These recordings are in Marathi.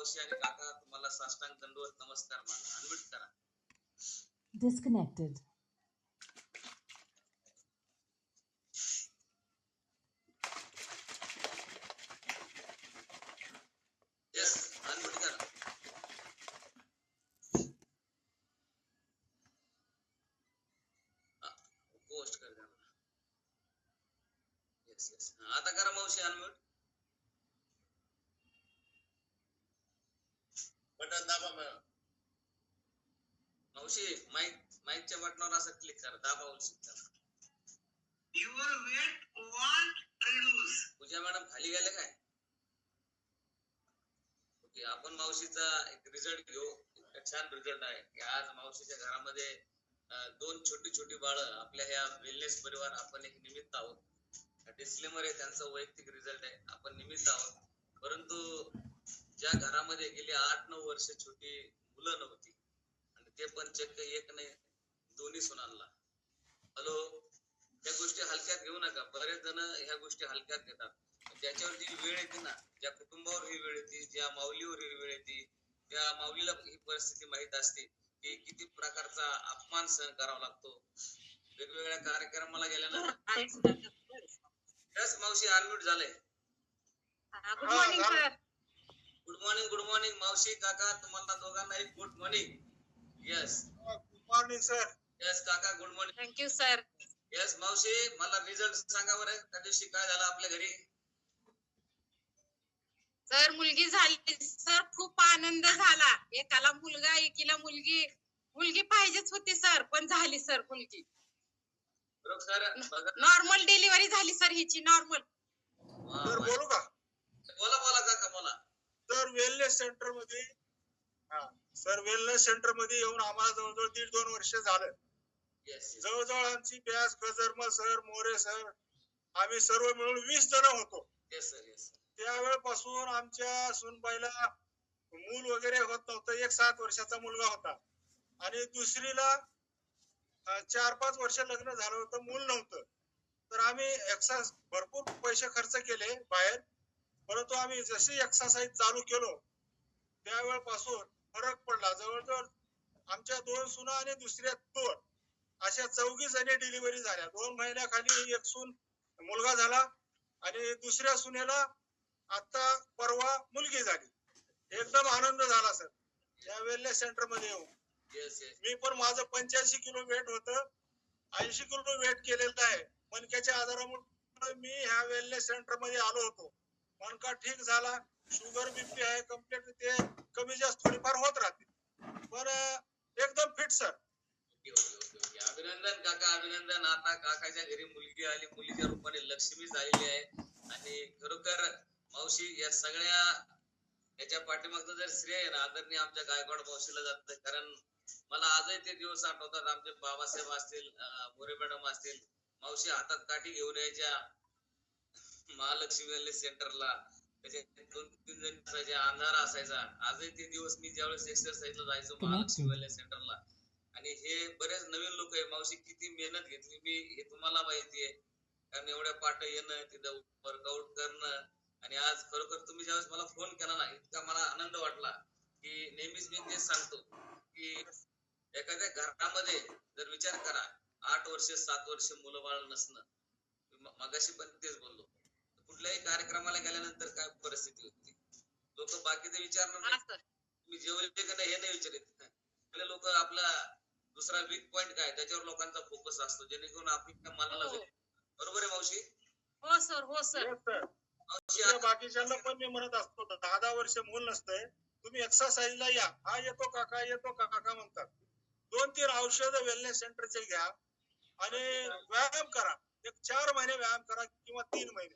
मावशी आणि काका तुम्हाला साष्टांग दंडवत नमस्कार माना अनम्यूट करा. Disconnected. येस अनम्यूट करा. पोस्ट कर द्या मला. येस येस आता करा मावशी अनम्यूट. बटन दाबा मॅडम मावशी माईक माईकच्या बटनावर असं क्लिक करा. दाबा करा Your weight won't reduce. Pooja madam खाली गेले काय? ओके आपण मावशीचा एक रिझल्ट घेऊ. इतका छान रिझल्ट आहे. की आज मावशीच्या घरामध्ये अं, दोन छोटी छोटी बाळं आपल्या ह्या वेलनेस परिवार आपण एक निमित्त आहोत. डिस्क्लेमर आहे त्यांचा वैयक्तिक रिझल्ट आहे. आपण निमित्त आहोत. परंतु ज्या घरामध्ये गेली आठ नऊ वर्ष छोटी मुलं नव्हती. आणि ते पण चक्क एक नाही दोन्ही सुनांना हॅलो त्या गोष्टी हलक्यात घेऊ नका. बरेच जण ह्या गोष्टी हलक्यात घेतात. ज्याच्यावर जी वेळ येते ना ज्या कुटुंबावर ही वेळ येते ज्या माऊलीवर ही वेळ येते त्या माऊलीला ही परिस्थिती माहीत असते की किती प्रकारचा अपमान सहन करावा लागतो. वेगवेगळ्या कार्यक्रमाला गेल्यानंतर मावशी अनम्यूट झालंय. Good morning sir good morning good morning मावशी काका तुम्हाला दोघांना एक good morning yes Good morning, sir. Yes काका good morning thank you sir yes मावशी मला रिझल्ट सांगा बरं. त्या दिवशी काय झालं आपल्या घरी? सर मुलगी झाली. सर खूप आनंद झाला. एकाला मुलगा एकीला मुलगी. मुलगी पाहिजेच होती सर पण झाली सर मुलगी. सर नॉर्मल डिलिव्हरी झाली सर हिची नॉर्मल सर बोला बोला काका बोला. सर वेलनेस सेंटरमध्ये हा सर वेलनेस सेंटरमध्ये येऊन आम्हाला जवळजवळ दीड दोन वर्ष झालं. जवळजवळ आमची ब्यास गजरमल सर मोरे सर आम्ही सर्व मिळून वीस जण होतो. येस सर येस त्यावेळेपासून आमच्या सुनबाईला मूल वगैरे होत नव्हतं. एक सात वर्षाचा मुलगा होता. आणि दुसरीला चार पाच वर्ष लग्न झालं होतं मूल नव्हतं. तर आम्ही एक्सास भरपूर पैसे खर्च केले बाहेर. परंतु आम्ही जशी एक्सरसाइज चालू केलो त्यावेळेपासून फरक पडला. जवळजवळ आमच्या दोन सुना आणि दुसऱ्या दोन अशा चौघी जणी डिलिव्हरी झाल्या. दोन महिन्याखाली एक सून मुलगा झाला आणि दुसऱ्या सुनेला आता परवा मुलगी झाली. एकदम आनंद झाला सर. या वेलनेस सेंटरमध्ये येस मी पण माझं पंच्याऐंशी किलो वेट होत. ऐंशी किलो वेट केलेलं आहे. मणक्याच्या आजारामुळे मी ह्या वेलनेस सेंटरमध्ये आलो होतो. मणका ठीक झाला शुगर बीपी आहे कंप्लीट ते कमी जास्त थोडीफार होत राहते. पण एकदम फिट सर अभिनंदन काका अभिनंदन. आता काकाच्या घरी मुलगी आली. मुलीच्या रूपाने लक्ष्मी झालेली आहे. आणि खरोखर मावशी या सगळ्या याच्या पाठीमागचं जर श्रेय आहे ना आदरणीय आमच्या गायकवाड मावशीला जात. कारण मला आजही ते दिवस आठवतात. आमचे बाबासाहेब असतील मोरे मॅडम असतील मावशी हातात काठी घेऊन यायच्या. महालक्ष्मी वेलनेस सेंटरला. दोन तीन जण असायचे अंधारा असायचा. आजही ते दिवस मी ज्यावेळेस एक्सरसाइजला जायचो महालक्ष्मी वेलनेस सेंटरला. आणि हे बरेच नवीन लोक आहे. मावशी किती मेहनत घेतली मी हे तुम्हाला माहिती आहे कारण एवढ्या पाठ येणं तिथं वर्कआउट करणं. आणि आज खरोखर तुम्ही ज्यावेळेस मला फोन केला ना इतका मला आनंद वाटला की नेहमीच मी तेच सांगतो की एखाद्या घरामध्ये जर विचार करा आठ वर्ष सात वर्ष मुलं बाळ नसणं. मगाशी पण तेच बोललो. कुठल्याही कार्यक्रमाला गेल्यानंतर काय परिस्थिती होती? लोक बाकीचे विचारणार नाही हा सर. तुम्ही जेवले का नाही हे नाही विचारित. आपले लोक आपला दुसरा वीक पॉइंट काय त्याच्यावर लोकांचा फोकस असतो. जेणेकरून आपल्या मनाला हो. बरोबर आहे मावशी? हो सर. हो सर. बाकीच्यांना पण मी म्हणत असतो दहा दहा वर्ष मूल नसतंय. तुम्ही एक्सरसाइजला या. हा येतो काका येतो काका म्हणतात. दोन तीन औषध वेलनेस सेंटरचे घ्या आणि व्यायाम करा. एक चार महिने व्यायाम करा किंवा तीन महिने.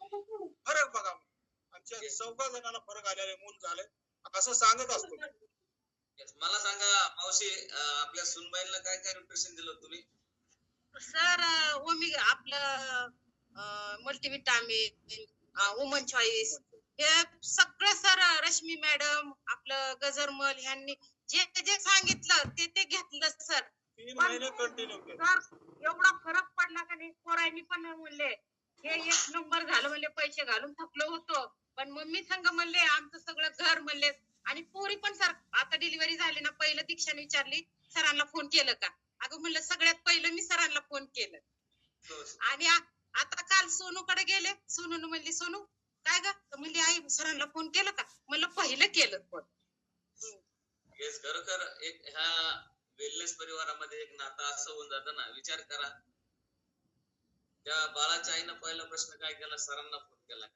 फरक बघा. आमच्या चौघा जणांना फरक आलेले मूल झाले असं सांगत असतो. मला सांगा मावशी आपल्या सुनबाईला काय काय न्यूट्रिशन दिलं तुम्ही? सर ओमी आपलं मल्टीविटामिन वुमन चॉईस हे सगळं सर रश्मी मॅडम आपलं गजरमल ह्यांनी जे जे सांगितलं ते ते घेतलं सर तीन महिने कंटिन्यू केले. सर एवढा फरक पडला का नाही? पोरांनी पण म्हणले हे एक नंबर झालं म्हणले पैसे घालून थकलो होतो. पण मम्मी संग म्हणले आमचं सगळं घर म्हणले. आणि पोरी पण सर आता डिलिव्हरी झाली ना पहिलं दीक्षाने विचारली सरांना फोन केलं का? अगं म्हणलं सगळ्यात पहिलं मी सरांना फोन केलं. आणि आता काल सोनूकडे गेले. सोनू म्हणली सोनू काय ग? म्हणली आई सरांना फोन केलं का? म्हणलं पहिलं केलं फोन येस एक ह्या वेलनेस परिवारामध्ये एक नातं असं होऊन जातं ना. विचार करा. त्या बाळाच्या आईनं पहिला प्रश्न काय केला? सरांना फोन केला. का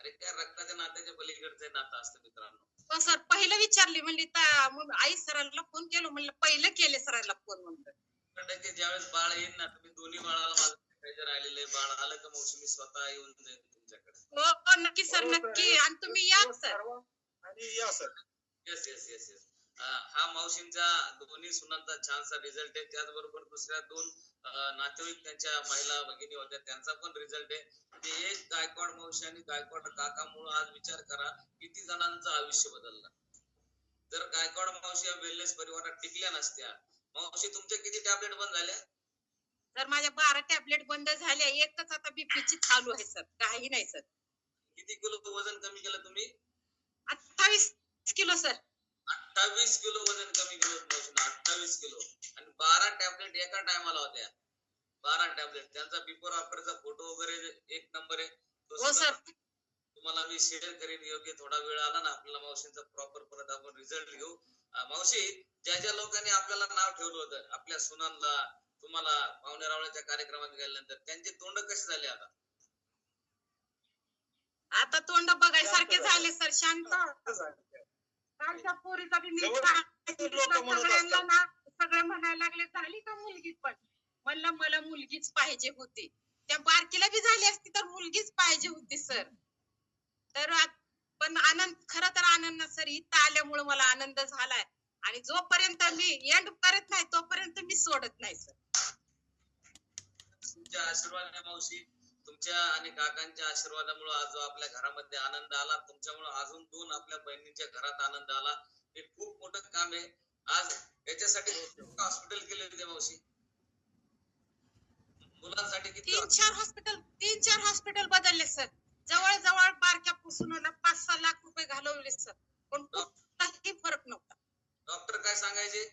अरे त्या रक्ताच्या नात्याच्या पलीकडचं नातं असतं मित्रांनो. हो सर पहिलं विचारली म्हणली आई सरांना फोन केलं म्हणलं पहिलं केले सरांना फोन म्हणलं. टक्के ज्यावेळेस बाळ येईल ना तुम्ही दोन्ही बाळाला माझं राहिलेलं आहे बाळ आलं का मौसमी मी स्वतः येऊन जाईल तुमच्याकडे. हो हो, नक्की सर नक्की. आणि तुम्ही या सर. आणि या sir. Yes yes yes yes हा मावशींचा दोन्ही सुनांचा छानसा रिझल्ट आहे. त्याचबरोबर दुसऱ्या दोन नातेवाईक त्यांच्या महिला भगिनी होत्या त्यांचा पण रिझल्ट आहे. म्हणजे एक गायकवाड मावशी आणि गायकवाड काकामुळे आज विचार करा किती जणांचं आयुष्य बदललं. जर गायकवाड मावशी या वेलनेस परिवारात टिकल्या नसत्या मावशी तुमच्या किती टॅबलेट बंद झाल्या? सर माझ्या बारा टॅबलेट बंद झाल्या. एकच आता बीपीची चालू आहे सर. काही नाही सर. किती किलो वजन कमी केलं तुम्ही? अठ्ठावीस किलो सर. अठ्ठावीस किलो वजन कमी केलं होतं अठ्ठावीस किलो. आणि बारा टॅबलेट एका टायमाला होत्या. बारा टॅबलेट त्यांचा बिफोर आफ्टरचा फोटो वगैरे एक नंबर आहे. तो हो सर तुम्हाला मी शेअर करेन. योग्य थोडा वेळ आला ना आपल्याला मावशींचा प्रॉपर परत आपण रिझल्ट घेऊ. मावशी ज्या ज्या लोकांनी आपल्याला नाव ठेवलं होतं आपल्या सुनांना तुम्हाला पाहुणे रावळ्याच्या कार्यक्रमात गेल्यानंतर त्यांचे तोंड कसे झाले आता? आता तोंड बघायसारखे झाले. सर शांत. कालच्या पोरीचा बी मी जवळ सांगितलं लोकं म्हणत सगळ्यांना असतात. ना सगळे म्हणायला लागले झाली का मुलगी पण? म्हणलं मला मुलगीच पाहिजे होती. त्या बारकीला बी झाली असती तर मुलगीच पाहिजे होती सर. तर पण आनंद खर तर आनंद सर इथं आल्यामुळे मला आनंद झालाय. आणि जोपर्यंत मी एंड करत नाही तोपर्यंत मी सोडत नाही सर. तुमच्या आशीर्वादाने मावशी तुमच्या आणि काकांच्या आशीर्वादामुळे आज जो आपल्या घरामध्ये आनंद आला तुमच्यामुळे अजून दोन आपल्या बहिणींच्या घरात आनंद आला. हे खूप मोठं काम आहे. आज याच्यासाठी हॉस्पिटल केले होते मावशी. मुलांसाठी किती तीन चार हॉस्पिटल तीन चार हॉस्पिटल बदलले सर जवळ जवळ बारक्या पुसून पाच सहा लाख रुपये घालवले सर पण काही फरक नव्हता. डॉक्टर काय सांगायचे?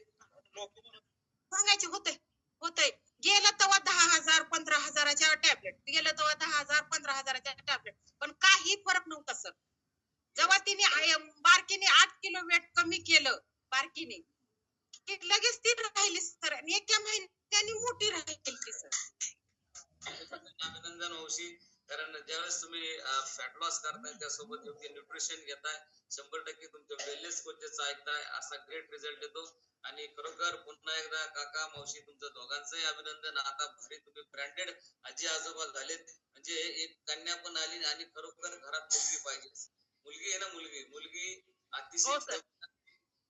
सांगायचे होते होते. गेलं तेव्हा दहा हजार पंधरा हजाराच्या टॅबलेट गेलं तेव्हा दहा हजार पंधरा हजाराच्या टॅबलेट पण काही फरक नव्हता सर जेव्हा तिने आय- बारकीने आठ किलो वेट कमी केलं बारकीने की लगेच ती राहिली सर आणि एका महिन्याने मोठी राहिली ती सर अभिनंदन मावशी कारण ज्यावेळेस तुम्ही लॉस करताय त्यासोबत योग्य न्यूट्रिशन घेताय शंभर टक्के तुमच्या वेलनेस कोचेस ऐकताय असा ग्रेट रिझल्ट येतो. आणि खरोखर पुन्हा एकदा काका मावशी तुमचं दोघांचंही अभिनंदन. आता भारी तुम्ही ब्रँडेड आजी आजोबा झालेत. म्हणजे एक कन्या पण आली आणि खरोखर घरात मुलगी पाहिजे. मुलगी आहे ना मुलगी? मुलगी अतिशय हो.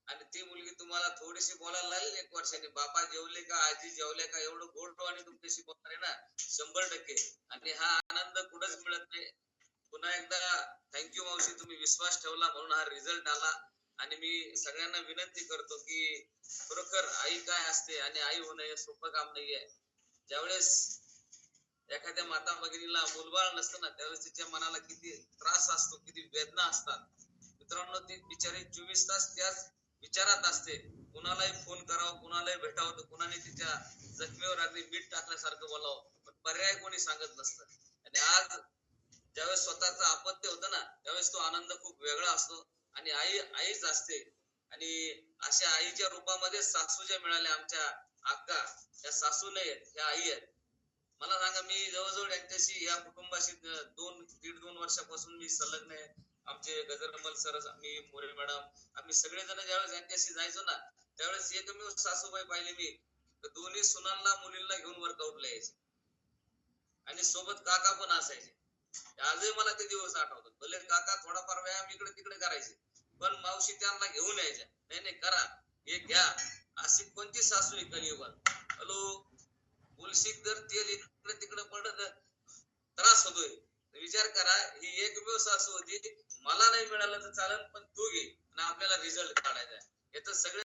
आणि ती मुलगी तुम्हाला थोडीशी बोलायला लागेल एक वर्षाने. बापा जेवले का आजी जेवले का एवढं गोड आणि तुमच्याशी बोलणार आहे ना? शंभर टक्के. आणि हा आनंद कुठंच मिळत नाही. पुन्हा एकदा थँक्यू मावशी तुम्ही विश्वास ठेवला म्हणून हा रिझल्ट आला. आणि मी सगळ्यांना विनंती करतो की खरोखर आई काय असते आणि आई होणं हे सोपं काम नाहीये. ज्यावेळेस एखाद्या माता भगिनीला मुलबाळ नसतं ना त्यावेळेस तिच्या मनाला किती त्रास असतो किती वेदना असतात. मित्रांनो ती बिचारी चोवीस तास त्याच विचारात असते. कुणालाही फोन करावं कुणालाही भेटावं तर कुणाने तिच्या जखमेवर अगदी मीठ टाकल्यासारखं बोलावं. पण पर्याय कोणी सांगत नसतं. आणि आज ज्यावेळेस स्वतःचं अपत्य होतं ना त्यावेळेस तो आनंद खूप वेगळा असतो. आणि आई आईच असते. आणि अशा आईच्या रूपामध्ये सासू ज्या मिळाल्या आमच्या अक्का त्या सासू नाही आहेत ह्या आई आहेत. मला सांगा मी जवळजवळ यांच्याशी या कुटुंबाशी दोन दीड दोन वर्षापासून मी संलग्न आहे. आमचे गजरमल सर आम्ही मोरे मॅडम आम्ही सगळेजण ज्यावेळेस यांच्याशी जायचो ना त्यावेळेस एकमेव सासूबाई पाहिले मी. दोन्ही सुनांना मुलींना घेऊन वर्कआउटला यायचे. आणि सोबत काका पण असायचे. आजही मला ते दिवस आठवतात. भले काका थोडाफार व्यायाम इकडे तिकडे करायचे पण मावशी त्यांना घेऊन यायच्या. नाही नाही करा. हे घ्या. अशी कोणती सासू आहे कलियुगात? हॅलो? मुलशीक जर तेल इकडे तिकडे पडत त्रास होतोय. विचार करा ही एकमेव सासू होती. मला नाही मिळालं तर चालेल पण तू घे. आणि आपल्याला रिझल्ट काढायचा आहे. याचं सगळे